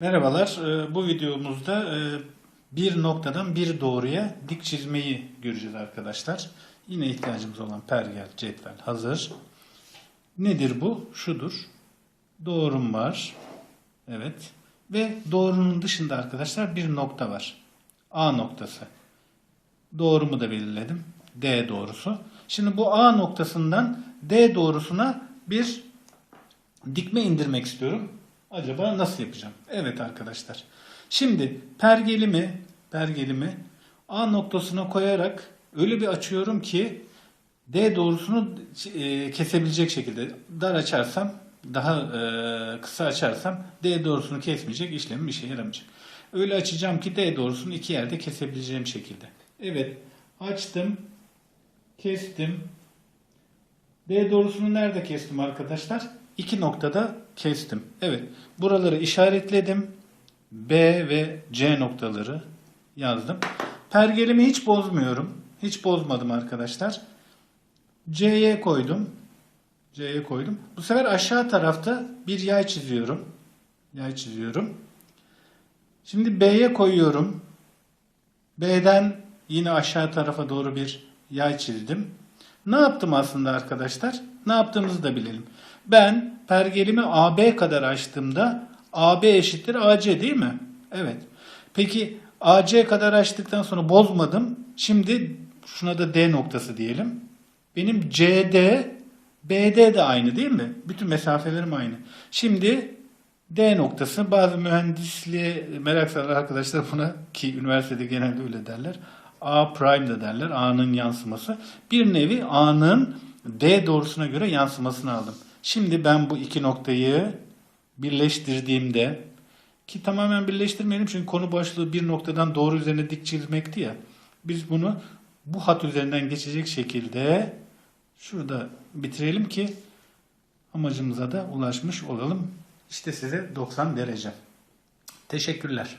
Merhabalar. Ee, Bu videomuzda e, bir noktadan bir doğruya dik çizmeyi göreceğiz arkadaşlar. Yine ihtiyacımız olan pergel, cetvel hazır. Nedir bu? Şudur. Doğrum var. Evet. Ve doğrunun dışında arkadaşlar bir nokta var. A noktası. Doğrumu da belirledim. D doğrusu. Şimdi bu A noktasından D doğrusuna bir dikme indirmek istiyorum. Acaba nasıl yapacağım? Evet arkadaşlar. Şimdi pergelimi pergelimi A noktasına koyarak öyle bir açıyorum ki D doğrusunu e, kesebilecek şekilde dar açarsam daha e, kısa açarsam D doğrusunu kesmeyecek işlemim işe yaramayacak. Öyle açacağım ki D doğrusunu iki yerde kesebileceğim şekilde. Evet açtım kestim D doğrusunu nerede kestim arkadaşlar? İki noktada kestim. Evet. Buraları işaretledim. B ve C noktaları yazdım. Pergelimi hiç bozmuyorum. Hiç bozmadım arkadaşlar. C'ye koydum. C'ye koydum. Bu sefer aşağı tarafta bir yay çiziyorum. Yay çiziyorum. Şimdi B'ye koyuyorum. B'den yine aşağı tarafa doğru bir yay çizdim. Ne yaptım aslında arkadaşlar? Ne yaptığımızı da bilelim. Ben pergelimi AB kadar açtığımda AB eşittir AC değil mi? Evet. Peki AC kadar açtıktan sonra bozmadım. Şimdi şuna da D noktası diyelim. Benim CD, BD de aynı değil mi? Bütün mesafelerim aynı. Şimdi D noktası bazı mühendisliğe merak saran arkadaşlar buna ki üniversitede genelde öyle derler. A prime de derler. A'nın yansıması. Bir nevi A'nın D doğrusuna göre yansımasını aldım. Şimdi ben bu iki noktayı birleştirdiğimde ki tamamen birleştirmeyelim çünkü konu başlığı bir noktadan doğru üzerine dik çizmekti ya. Biz bunu bu hat üzerinden geçecek şekilde şurada bitirelim ki amacımıza da ulaşmış olalım. İşte size 90 derece. Teşekkürler.